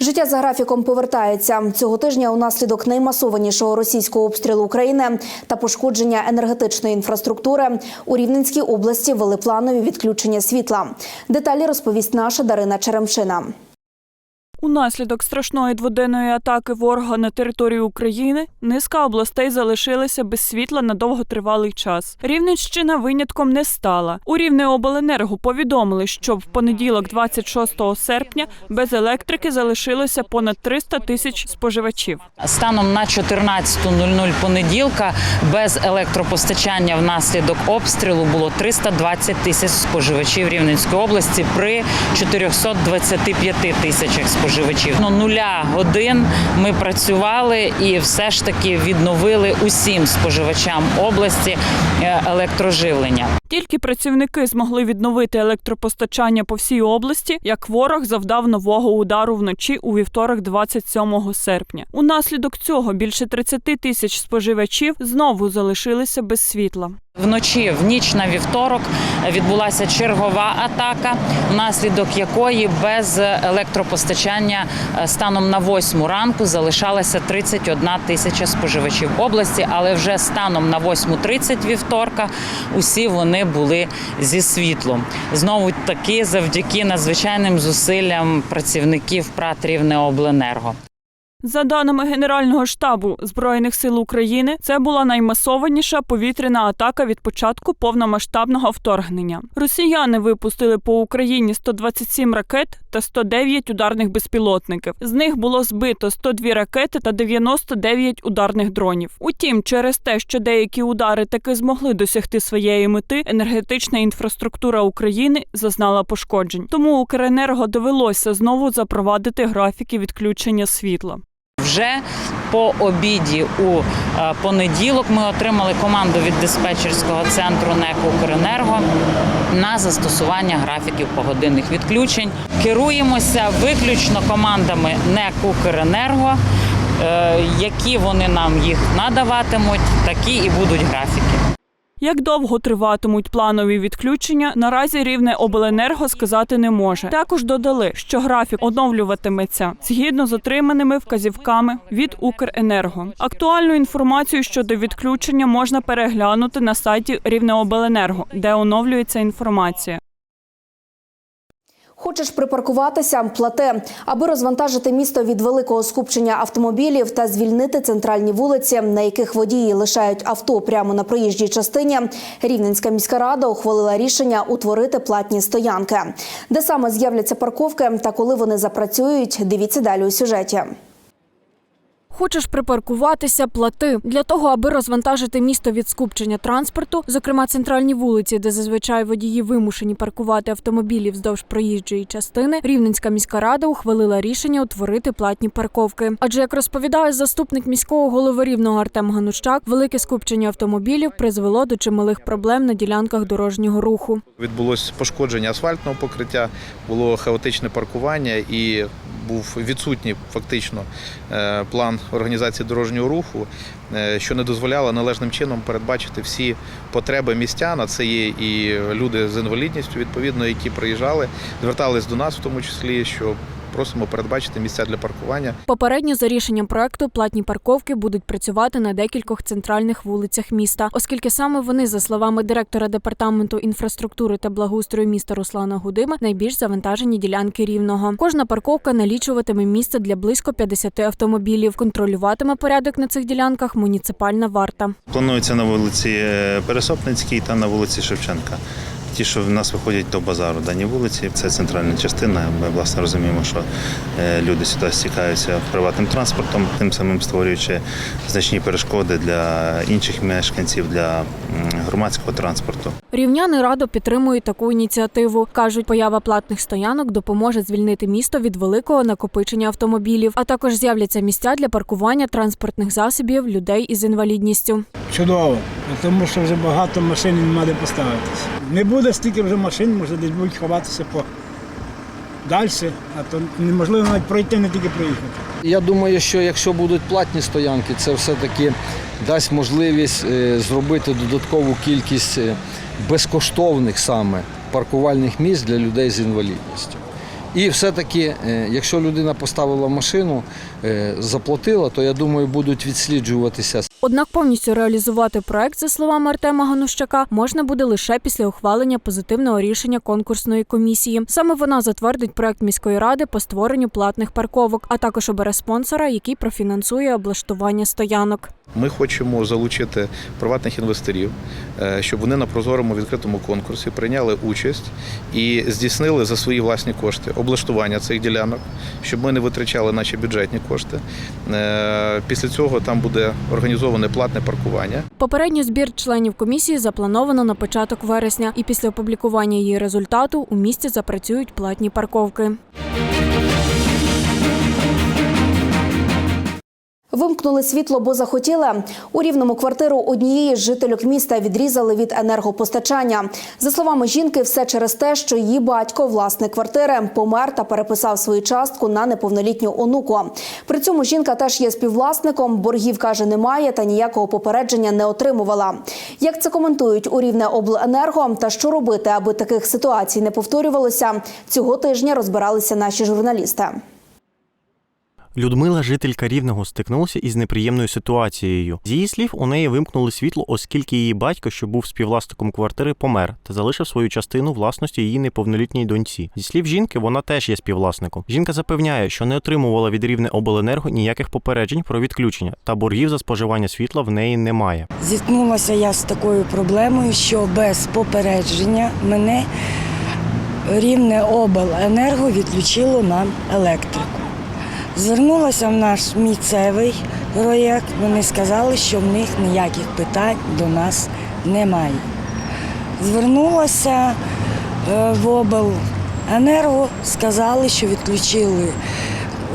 Життя за графіком повертається цього тижня. Унаслідок наймасованішого російського обстрілу України та пошкодження енергетичної інфраструктури у Рівненській області ввели планові відключення світла. Деталі розповість наша Дарина Черемшина. Унаслідок страшної дводенної атаки ворога на територію України низка областей залишилися без світла на довготривалий час. Рівненщина винятком не стала. У Рівнеобленерго повідомили, що в понеділок, 26 серпня, без електрики залишилося понад 300 тисяч споживачів. Станом на 14.00 понеділка без електропостачання внаслідок обстрілу було 320 тисяч споживачів Рівненської області при 425 тисячах споживачів. Ну, нуля годин ми працювали і все ж таки відновили усім споживачам області е, електроживлення. Тільки працівники змогли відновити електропостачання по всій області, як ворог завдав нового удару вночі у вівторок, 27 серпня. Унаслідок цього більше 30 тисяч споживачів знову залишилися без світла. Вночі, в ніч на вівторок, відбулася чергова атака, внаслідок якої без електропостачання е, станом на 8 ранку залишалася 31 тисяча споживачів області, але вже станом на 8.30 вівторка усі вони були зі світлом. Знову таки завдяки надзвичайним зусиллям працівників ПРАТ Рівнеобленерго. За даними Генерального штабу Збройних сил України, це була наймасованіша повітряна атака від початку повномасштабного вторгнення. Росіяни випустили по Україні 127 ракет та 109 ударних безпілотників. З них було збито 102 ракети та 99 ударних дронів. Утім, через те, що деякі удари таки змогли досягти своєї мети, енергетична інфраструктура України зазнала пошкоджень. Тому Укренерго довелося знову запровадити графіки відключення світла. Вже по обіді у е, понеділок ми отримали команду від диспетчерського центру НЕК «Укренерго» на застосування графіків погодинних відключень. Керуємося виключно командами НЕК «Укренерго», е, які вони нам їх надаватимуть, такі і будуть графіки. Як довго триватимуть планові відключення, наразі рівне обленерго сказати не може. Також додали, що графік оновлюватиметься згідно з отриманими вказівками від Укренерго. Актуальну інформацію щодо відключення можна переглянути на сайті Рівнеобленерго, де оновлюється інформація. Хочеш припаркуватися? Плати. Аби розвантажити місто від великого скупчення автомобілів та звільнити центральні вулиці, на яких водії лишають авто прямо на проїжджій частині, Рівненська міська рада ухвалила рішення утворити платні стоянки. Де саме з'являться парковки та коли вони запрацюють, дивіться далі у сюжеті. Хочеш припаркуватися, плати для того, аби розвантажити місто від скупчення транспорту, зокрема центральні вулиці, де зазвичай водії вимушені паркувати автомобілі вздовж проїжджої частини. Рівненська міська рада ухвалила рішення утворити платні парковки. Адже як розповідає заступник міського голови рівного Артем Ганущак, велике скупчення автомобілів призвело до чималих проблем на ділянках дорожнього руху. Відбулось пошкодження асфальтного покриття, було хаотичне паркування і був відсутній фактично е, план організації дорожнього руху, е, що не дозволяло належним чином передбачити всі потреби містян. А це є і люди з інвалідністю, відповідно, які приїжджали, звертались до нас, в тому числі, що просимо передбачити місця для паркування. Попередньо за рішенням проекту платні парковки будуть працювати на декількох центральних вулицях міста, оскільки саме вони, за словами директора департаменту інфраструктури та благоустрою міста Руслана Гудима, найбільш завантажені ділянки рівного. Кожна парковка налічуватиме місце для близько 50 автомобілів. Контролюватиме порядок на цих ділянках муніципальна варта. Планується на вулиці е, Пересопницькій та на вулиці Шевченка. Ті, що в нас виходять до базару, дані вулиці, це центральна частина. Ми власне розуміємо, що е, люди сюди стікаються приватним транспортом, тим самим створюючи значні перешкоди для інших мешканців, для громадського транспорту. Рівняни радо підтримують таку ініціативу. кажуть, поява платних стоянок допоможе звільнити місто від великого накопичення автомобілів, а також з'являться місця для паркування транспортних засобів людей із інвалідністю. Чудово, тому що вже багато машин немає де поставитися. Не буде стільки вже машин, може десь будуть ховатися по далі, а то неможливо навіть пройти, не тільки проїхати. Я думаю, що якщо будуть платні стоянки, це все-таки дасть можливість е, зробити додаткову кількість е, безкоштовних саме паркувальних місць для людей з інвалідністю. І все-таки, е, якщо людина поставила машину, е, заплатила, то я думаю, будуть відсліджуватися Однак повністю реалізувати проект, за словами Артема Ганущака, можна буде лише після ухвалення позитивного рішення конкурсної комісії. Саме вона затвердить проект міської ради по створенню платних парковок, а також обере спонсора, який профінансує облаштування стоянок. Ми хочемо залучити приватних інвесторів, е, щоб вони на прозорому відкритому конкурсі прийняли участь і здійснили за свої власні кошти облаштування цих ділянок, щоб ми не витрачали наші бюджетні кошти. Е, Після цього там буде організоване платне паркування. Попередній збір членів комісії заплановано на початок вересня, і після опублікування її результату у місті запрацюють платні парковки. Вимкнули світло, бо захотіли. У рівному квартиру однієї з жительок міста відрізали від енергопостачання. За словами жінки, все через те, що її батько, власник квартири, помер та переписав свою частку на неповнолітню онуку. При цьому жінка теж є співвласником. Боргів каже, немає та ніякого попередження не отримувала. Як це коментують у рівне обленерго та що робити, аби таких ситуацій не повторювалося, цього тижня розбиралися наші журналісти. Людмила, жителька Рівного, стикнулася із неприємною ситуацією. З її слів, у неї вимкнули світло, оскільки її батько, що був співвласником квартири, помер та залишив свою частину власності її неповнолітній доньці. Зі слів жінки, вона теж є співвласником. Жінка запевняє, що не отримувала від рівне обленерго ніяких попереджень про відключення, та боргів за споживання світла в неї немає. Зіткнулася я з такою проблемою, що без попередження мене рівне обленерго відключило нам електрику. Звернулася в наш місцевий проєкт. Вони сказали, що в них ніяких питань до нас немає. Звернулася е, в обленерго, сказали, що відключили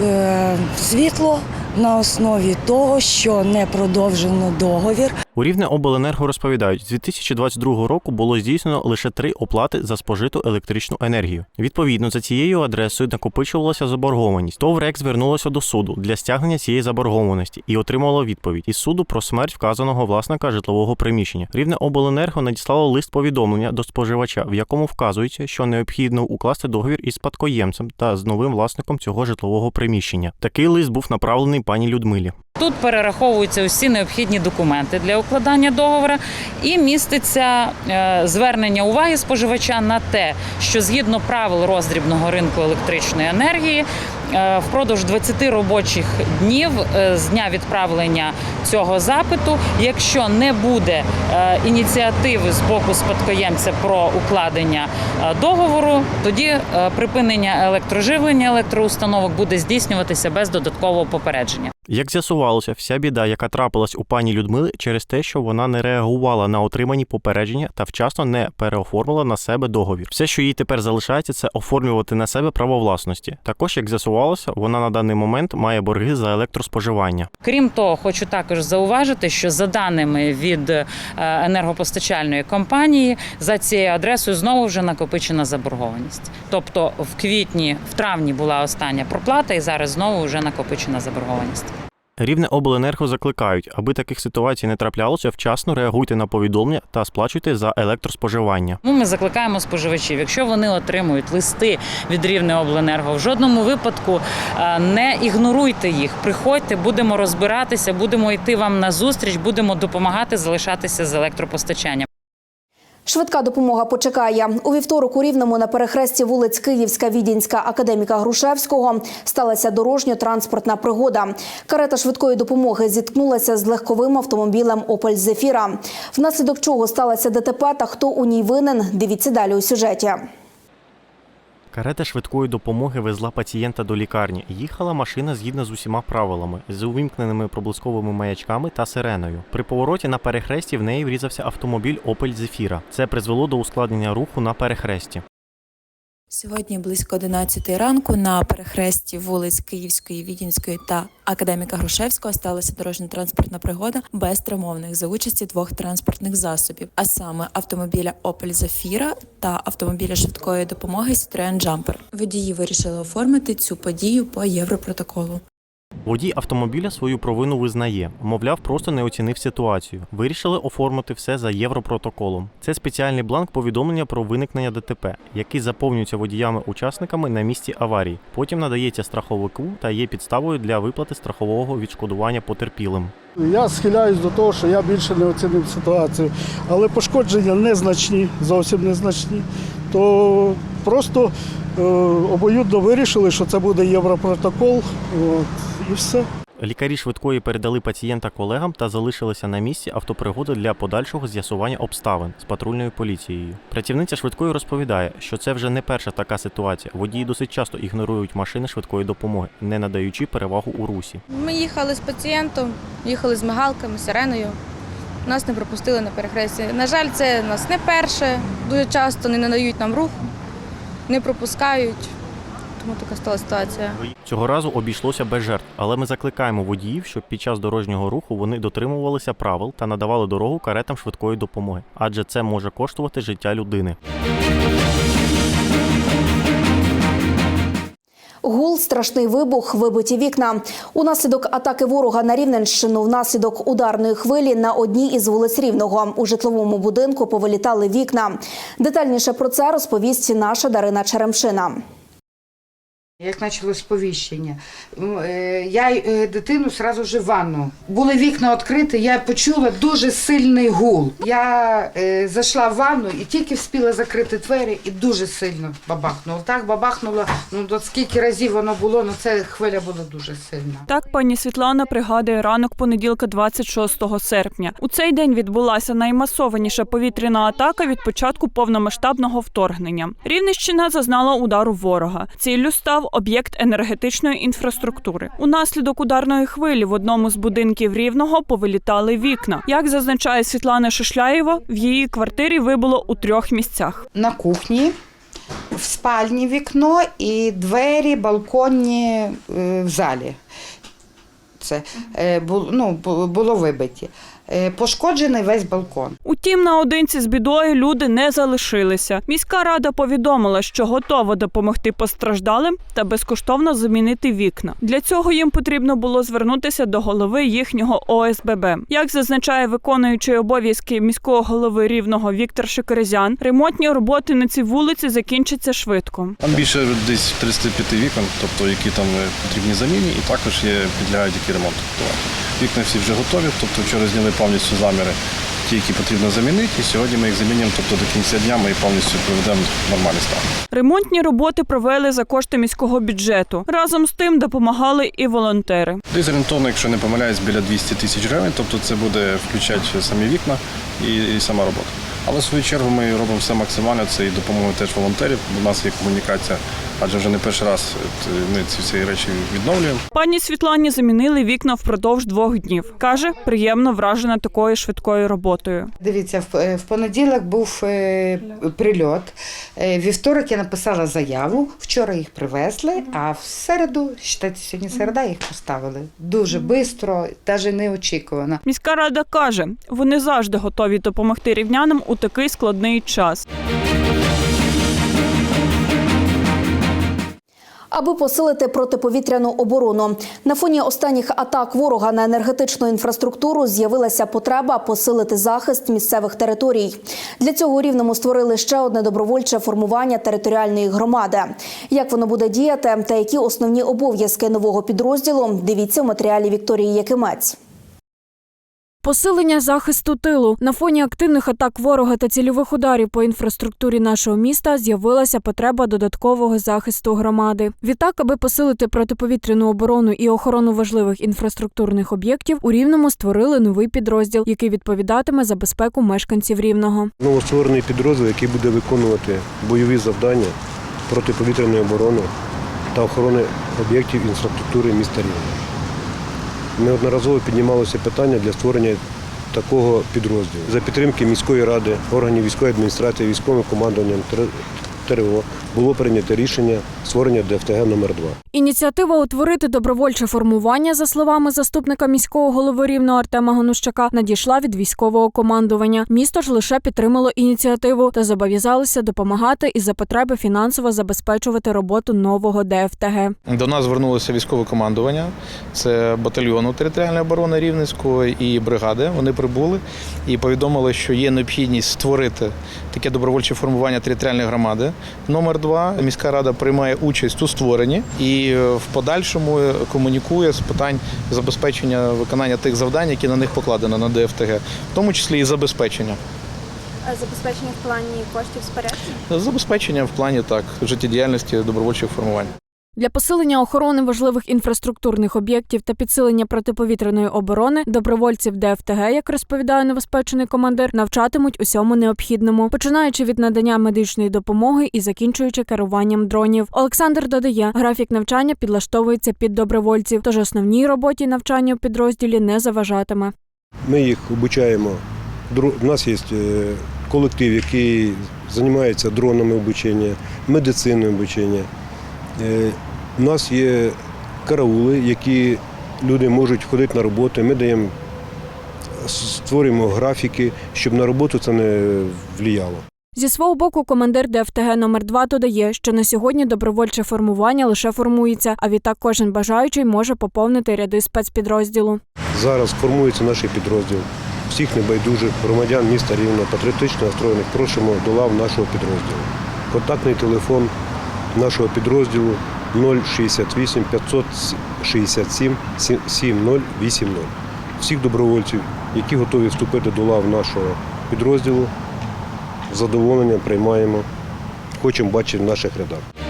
е, світло на основі того, що не продовжено договір. У Рівне обленерго розповідають, з 2022 року було здійснено лише три оплати за спожиту електричну енергію. Відповідно, за цією адресою накопичувалася заборгованість. ТОВ РЕК звернулося до суду для стягнення цієї заборгованості і отримало відповідь із суду про смерть вказаного власника житлового приміщення. Рівне обленерго надіслало лист повідомлення до споживача, в якому вказується, що необхідно укласти договір із спадкоємцем та з новим власником цього житлового приміщення. Такий лист був направлений пані Людмилі. Тут перераховуються усі необхідні документи для укладання договора і міститься е, звернення уваги споживача на те, що згідно правил роздрібного ринку електричної енергії впродовж 20 робочих днів е, з дня відправлення цього запиту, якщо не буде е, ініціативи з боку спадкоємця про укладення е, договору, тоді е, припинення електроживлення електроустановок буде здійснюватися без додаткового попередження. Як з'ясувалося, вся біда, яка трапилась у пані Людмили, через те, що вона не реагувала на отримані попередження та вчасно не переоформила на себе договір. Все, що їй тепер залишається, це оформлювати на себе право власності. Також, як з'ясувалося, вона на даний момент має борги за електроспоживання. Крім того, хочу також зауважити, що за даними від е, енергопостачальної компанії, за цією адресою знову вже накопичена заборгованість. Тобто в квітні, в травні була остання проплата, і зараз знову вже накопичена заборгованість. Рівне обленерго закликають, аби таких ситуацій не траплялося, вчасно реагуйте на повідомлення та сплачуйте за електроспоживання. Ну, ми закликаємо споживачів, якщо вони отримують листи від рівне обленерго, в жодному випадку е, не ігноруйте їх. Приходьте, будемо розбиратися, будемо йти вам на зустріч, будемо допомагати залишатися з електропостачанням. Швидка допомога почекає. У вівторок у Рівному на перехресті вулиць Київська, Відінська, Академіка Грушевського сталася дорожньо-транспортна пригода. Карета швидкої допомоги зіткнулася з легковим автомобілем «Опель Зефіра», внаслідок чого сталося ДТП та хто у ній винен, дивіться далі у сюжеті. Карета швидкої допомоги везла пацієнта до лікарні. Їхала машина згідно з усіма правилами, з увімкненими проблисковими маячками та сиреною. При повороті на перехресті в неї врізався автомобіль Opel Zephyra. Це призвело до ускладнення руху на перехресті. Сьогодні близько 11 ранку на перехресті вулиць Київської, Відінської та Академіка Грушевського сталася дорожньо-транспортна пригода без травмованих за участі двох транспортних засобів, а саме автомобіля Opel Zafira та автомобіля швидкої допомоги Citroen Jumper. Водії вирішили оформити цю подію по європротоколу. Водій автомобіля свою провину визнає, мовляв, просто не оцінив ситуацію. Вирішили оформити все за європротоколом. Це спеціальний бланк повідомлення про виникнення ДТП, який заповнюється водіями-учасниками на місці аварії. Потім надається страховику та є підставою для виплати страхового відшкодування потерпілим. Я схиляюсь до того, що я більше не оцінив ситуацію, але пошкодження незначні, зовсім незначні. То просто е, обоюдно вирішили, що це буде європротокол. От, і все. Лікарі швидкої передали пацієнта колегам та залишилися на місці автопригоди для подальшого з'ясування обставин з патрульною поліцією. Працівниця швидкої розповідає, що це вже не перша така ситуація. Водії досить часто ігнорують машини швидкої допомоги, не надаючи перевагу у русі. Ми їхали з пацієнтом, їхали з мигалками, сиреною. Нас не пропустили на перехресті. На жаль, це нас не перше. Дуже часто не надають нам рух, не пропускають. Тому така стала ситуація. Цього разу обійшлося без жертв, але ми закликаємо водіїв, щоб під час дорожнього руху вони дотримувалися правил та надавали дорогу каретам швидкої допомоги, адже це може коштувати життя людини. Гул, страшний вибух, вибиті вікна. Унаслідок атаки ворога на Рівненщину, внаслідок ударної хвилі на одній із вулиць Рівного у житловому будинку повилітали вікна. Детальніше про це розповість наша Дарина Черемшина. Як почалось сповіщення, е, я е, дитину одразу вже в ванну. Були вікна відкриті, я почула дуже сильний гул. Я е, зайшла в ванну і тільки встигла закрити двері, і дуже сильно бабахнуло. Так бабахнуло, ну от скільки разів воно було, ну це хвиля була дуже сильна. Так пані Світлана пригадує ранок понеділка, 26 серпня. У цей день відбулася наймасованіша повітряна атака від початку повномасштабного вторгнення. Рівненщина зазнала удару ворога. Ціллю став об'єкт енергетичної інфраструктури. Унаслідок ударної хвилі в одному з будинків рівного повилітали вікна. Як зазначає Світлана Шишляєва, в її квартирі вибуло у трьох місцях. На кухні, в спальні вікно і двері балконні е, в залі. Це е, бу- ну, було вибиті. Е, Пошкоджений весь балкон. Утім, наодинці з бідою люди не залишилися. Міська рада повідомила, що готова допомогти постраждалим та безкоштовно замінити вікна. Для цього їм потрібно було звернутися до голови їхнього ОСББ. Як зазначає виконуючий обов'язки міського голови рівного Віктор Шикерезян, ремонтні роботи на цій вулиці закінчаться швидко. Там більше десь 35 вікон, тобто які там е, потрібні заміні, і також є підлягають які ремонту. Вікна всі вже готові, тобто вчора зняли повністю заміри, ті, які потрібно замінити, і сьогодні ми їх замінюємо, тобто до кінця дня ми повністю приведемо в нормальний стан. Ремонтні роботи провели за кошти міського бюджету. Разом з тим допомагали і волонтери. Десь орієнтовно, якщо не помиляюсь, біля 200 тисяч гривень, тобто це буде включати самі вікна і, і сама робота. Але в свою чергу ми робимо все максимально, це і допомога теж волонтерів. У нас є комунікація, адже вже не перший раз ми ці всі речі відновлюємо. Пані Світлані замінили вікна впродовж двох днів. Каже, приємно вражена такою швидкою роботою. Дивіться, в, е, понеділок був е, прильот. Е, вівторок я написала заяву. Вчора їх привезли, а в середу, считайте, сьогодні середа, їх поставили. Дуже швидко, навіть неочікувано. Міська рада каже, вони завжди готові допомогти рівнянам у такий складний час. Аби посилити протиповітряну оборону на фоні останніх атак ворога на енергетичну інфраструктуру з'явилася потреба посилити захист місцевих територій. Для цього у рівному створили ще одне добровольче формування територіальної громади. Як воно буде діяти та які основні обов'язки нового підрозділу? Дивіться в матеріалі Вікторії Якимець. Посилення захисту тилу на фоні активних атак ворога та цільових ударів по інфраструктурі нашого міста з'явилася потреба додаткового захисту громади. Відтак, аби посилити протиповітряну оборону і охорону важливих інфраструктурних об'єктів, у рівному створили новий підрозділ, який відповідатиме за безпеку мешканців рівного. Новостворений підрозділ, який буде виконувати бойові завдання протиповітряної оборони та охорони об'єктів інфраструктури міста Рівного. Неодноразово піднімалося питання для створення такого підрозділу. За підтримки міської ради, органів військової адміністрації, військовим командуванням ТРО було прийнято рішення створення ДФТГ номер 2 Ініціатива утворити добровольче формування, за словами заступника міського голови рівного Артема Ганущака, надійшла від військового командування. Місто ж лише підтримало ініціативу та зобов'язалося допомагати і за потреби фінансово забезпечувати роботу нового ДФТГ. До нас звернулося військове командування, це батальйону територіальної оборони Рівненського і бригади. Вони прибули і повідомили, що є необхідність створити таке добровольче формування територіальної громади. Номер два міська рада приймає участь у створенні і в подальшому комунікує з питань забезпечення виконання тих завдань, які на них покладено на ДФТГ, в тому числі і забезпечення. Забезпечення в плані коштів спорядження? Забезпечення в плані так життєдіяльності добровольчих формувань. Для посилення охорони важливих інфраструктурних об'єктів та підсилення протиповітряної оборони добровольців ДФТГ, як розповідає новоспечений командир, навчатимуть усьому необхідному, починаючи від надання медичної допомоги і закінчуючи керуванням дронів. Олександр додає, графік навчання підлаштовується під добровольців, тож основній роботі навчання у підрозділі не заважатиме. Ми їх обучаємо. У нас є е, колектив, який займається дронами обучення, медициною обучення. Е, У нас є караули, які люди можуть ходити на роботу. Ми даємо, створюємо графіки, щоб на роботу це не впливало. Зі свого боку, командир ДФТГ номер 2 додає, що на сьогодні добровольче формування лише формується, а відтак кожен бажаючий може поповнити ряди спецпідрозділу. Зараз формується наш підрозділ. Всіх небайдужих громадян міста Рівно, патріотично настроєних просимо до лав нашого підрозділу. Контактний телефон нашого підрозділу 068 567 7080. Всіх добровольців, які готові вступити до лав нашого підрозділу, з задоволенням приймаємо. Хочемо бачити в наших рядах.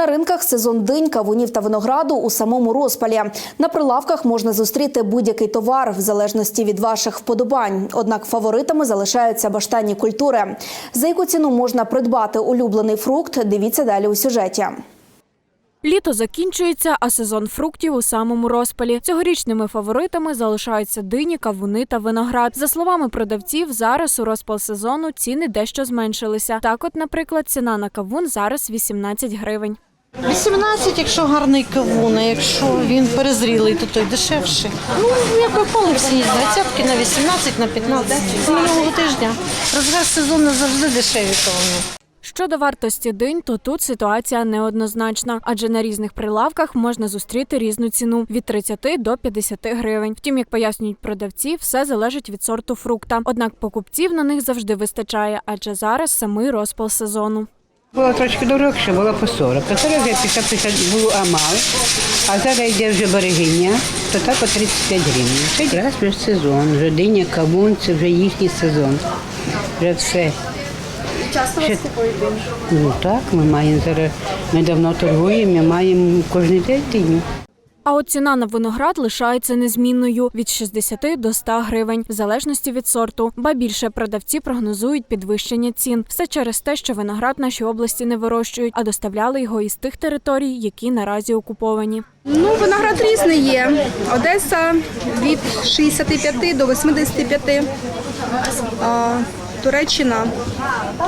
На ринках сезон динь, кавунів та винограду у самому розпалі. На прилавках можна зустріти будь-який товар в залежності від ваших вподобань. Однак фаворитами залишаються баштанні культури. За яку ціну можна придбати улюблений фрукт? Дивіться далі у сюжеті. Літо закінчується, а сезон фруктів у самому розпалі. Цьогорічними фаворитами залишаються дині, кавуни та виноград. За словами продавців, зараз у розпал сезону ціни дещо зменшилися. Так, от, наприклад, ціна на кавун зараз 18 гривень. 18, якщо гарний кавун, а якщо він перезрілий, то той дешевший. Ну, як попали всі з 20 на 18, на 15. З минулого тижня. Розгар сезону завжди дешеві кавуни. Щодо вартості динь, то тут ситуація неоднозначна, адже на різних прилавках можна зустріти різну ціну від 30 до 50 гривень. Втім, як пояснюють продавці, все залежить від сорту фрукта. Однак покупців на них завжди вистачає, адже зараз самий розпал сезону. Було трошки дорогше, було по 40. А зараз я 50-50 було амал, а зараз йде вже берегиня, то так по 35 гривень. Ще вже сезон, вже диня, кавун, це вже їхній сезон. Вже все. Часто Ще- вас купують динь? Ну так, ми маємо зараз, ми давно торгуємо, ми маємо кожен день диню. А от ціна на виноград лишається незмінною від 60 до 100 гривень, в залежності від сорту. Ба більше продавці прогнозують підвищення цін. Все через те, що виноград нашій області не вирощують, а доставляли його із тих територій, які наразі окуповані. Ну, виноград різний є. Одеса від 65 до 85. Туреччина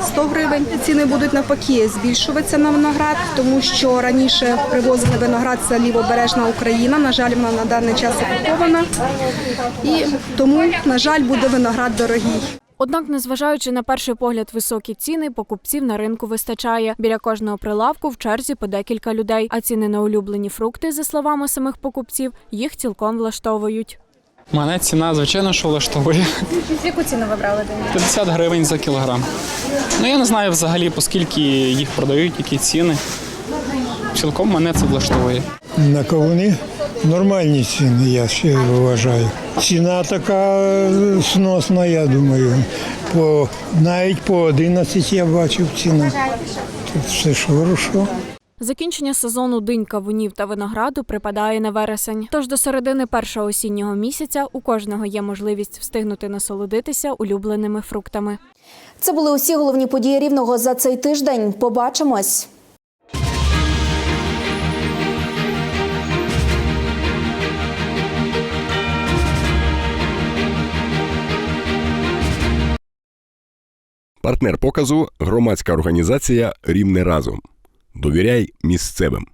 100 гривень. Ціни будуть навпаки збільшуватися на виноград, тому що раніше привозили виноград це лівобережна Україна. На жаль, вона на даний час окупована. І тому, на жаль, буде виноград дорогий. Однак, незважаючи на перший погляд високі ціни, покупців на ринку вистачає. Біля кожного прилавку в черзі по декілька людей. А ціни на улюблені фрукти, за словами самих покупців, їх цілком влаштовують. Мене ціна, звичайно, що влаштовує. Яку ціну ви брали динь? 50 гривень за кілограм. Ну я не знаю взагалі, по скільки їх продають, які ціни. Цілком мене це влаштовує. На кавуни Нормальні ціни, я ще вважаю. Ціна така е, сносна, я думаю. По, навіть по 11 я бачив ціну. Тут все ж хорошо. Закінчення сезону динь кавунів та винограду припадає на вересень. Тож до середини першого осіннього місяця у кожного є можливість встигнути насолодитися улюбленими фруктами. Це були усі головні події рівного за цей тиждень. Побачимось. Партнер показу громадська організація Рівне разом. Довіряй місцевим.